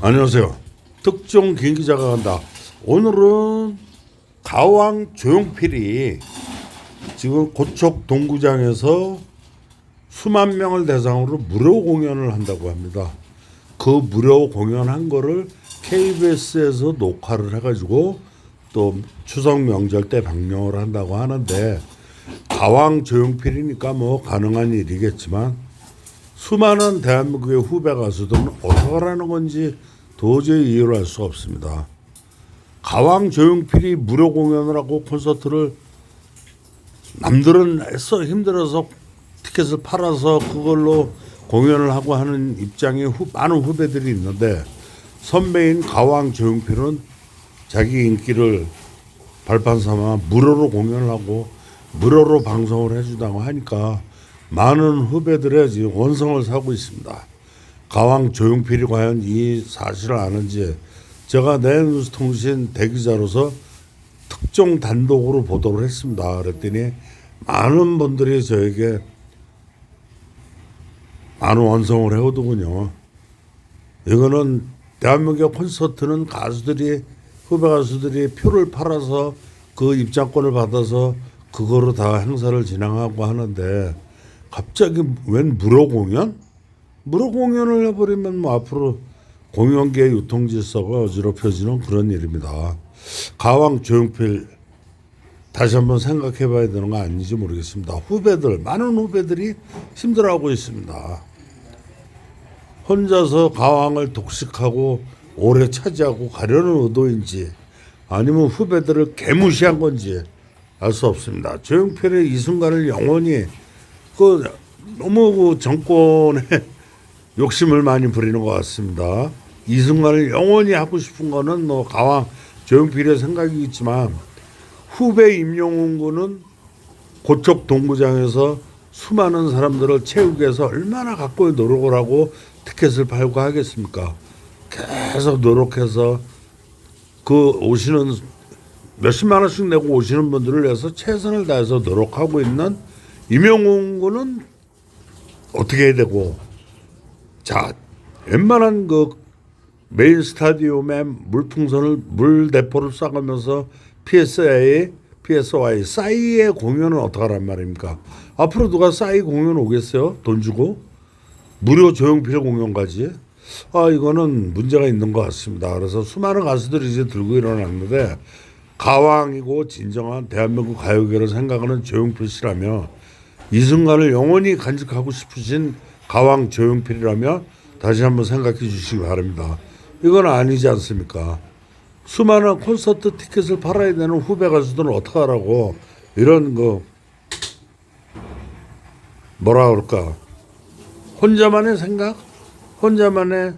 안녕하세요. 특종 김 기자가 간다. 오늘은 가왕 조용필이 지금 고척 동구장에서 수만 명을 대상으로 무료 공연을 한다고 합니다. 그 무료 공연한 거를 KBS에서 녹화를 해가지고 또 추석 명절 때 방영을 한다고 하는데 가왕 조용필이니까 뭐 가능한 일이겠지만 수많은 대한민국의 후배 가수들은 어떻게 하라는 건지 도저히 이해를 할 수가 없습니다. 가왕 조용필이 무료 공연을 하고 콘서트를 남들은 애써 힘들어서 티켓을 팔아서 그걸로 공연을 하고 하는 입장에 후, 많은 후배들이 있는데 선배인 가왕 조용필은 자기 인기를 발판 삼아 무료로 공연을 하고 무료로 방송을 해준다고 하니까 많은 후배들의 지금 원성을 사고 있습니다. 가왕 조용필이 과연 이 사실을 아는지 제가 내뉴스통신 대기자로서 특정 단독으로 보도를 했습니다. 그랬더니 많은 분들이 저에게 많은 원성을 해오더군요. 이거는 대한민국의 콘서트는 가수들이 후배 가수들이 표를 팔아서 그 입장권을 받아서 그거로 다 행사를 진행하고 하는데 갑자기 웬 무료 공연? 무료 공연을 해버리면 뭐 앞으로 공연계 유통 질서가 어지럽혀지는 그런 일입니다. 가왕 조용필 다시 한번 생각해 봐야 되는 거 아닌지 모르겠습니다. 후배들, 많은 후배들이 힘들어하고 있습니다. 혼자서 가왕을 독식하고 오래 차지하고 가려는 의도인지 아니면 후배들을 개무시한 건지 알 수 없습니다. 조용필의 이 순간을 영원히 그 너무 그 정권에 욕심을 많이 부리는 것 같습니다. 이 순간을 영원히 하고 싶은 거는 뭐 가왕 조용필의 생각이겠지만 후배 임영웅 군은 고척 동구장에서 수많은 사람들을 채우기 위해서 얼마나 갖고의 노력을 하고 티켓을 팔고 하겠습니까? 계속 노력해서 그 오시는 몇십만 원씩 내고 오시는 분들을 위해서 최선을 다해서 노력하고 있는 임영웅 군은 어떻게 해야 되고 자 웬만한 그 메인 스타디움에 물풍선을 물 대포를 쏴가면서 PSA, PSY 싸이의 공연은 어떡하란 말입니까? 앞으로 누가 싸이 공연 오겠어요? 돈 주고 무료 조용필 공연까지 아 이거는 문제가 있는 것 같습니다. 그래서 수많은 가수들이 이제 들고 일어났는데 가왕이고 진정한 대한민국 가요계를 생각하는 조용필 씨라며 이 순간을 영원히 간직하고 싶으신 가왕 조용필이라며 다시 한번 생각해 주시기 바랍니다. 이건 아니지 않습니까? 수많은 콘서트 티켓을 팔아야 되는 후배 가수들은 어떡하라고 이런 거 뭐라 그럴까 혼자만의 생각 혼자만의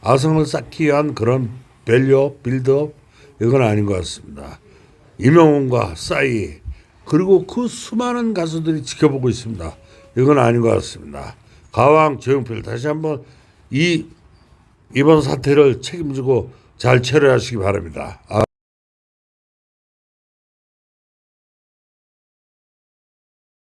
아성을 쌓기 위한 그런 밸류업 빌드업 이건 아닌 것 같습니다. 임영웅과 싸이 그리고 그 수많은 가수들이 지켜보고 있습니다. 이건 아닌 것 같습니다. 가왕 조용필 다시 한번 이 이번 사태를 책임지고 잘 처리하시기 바랍니다. 아.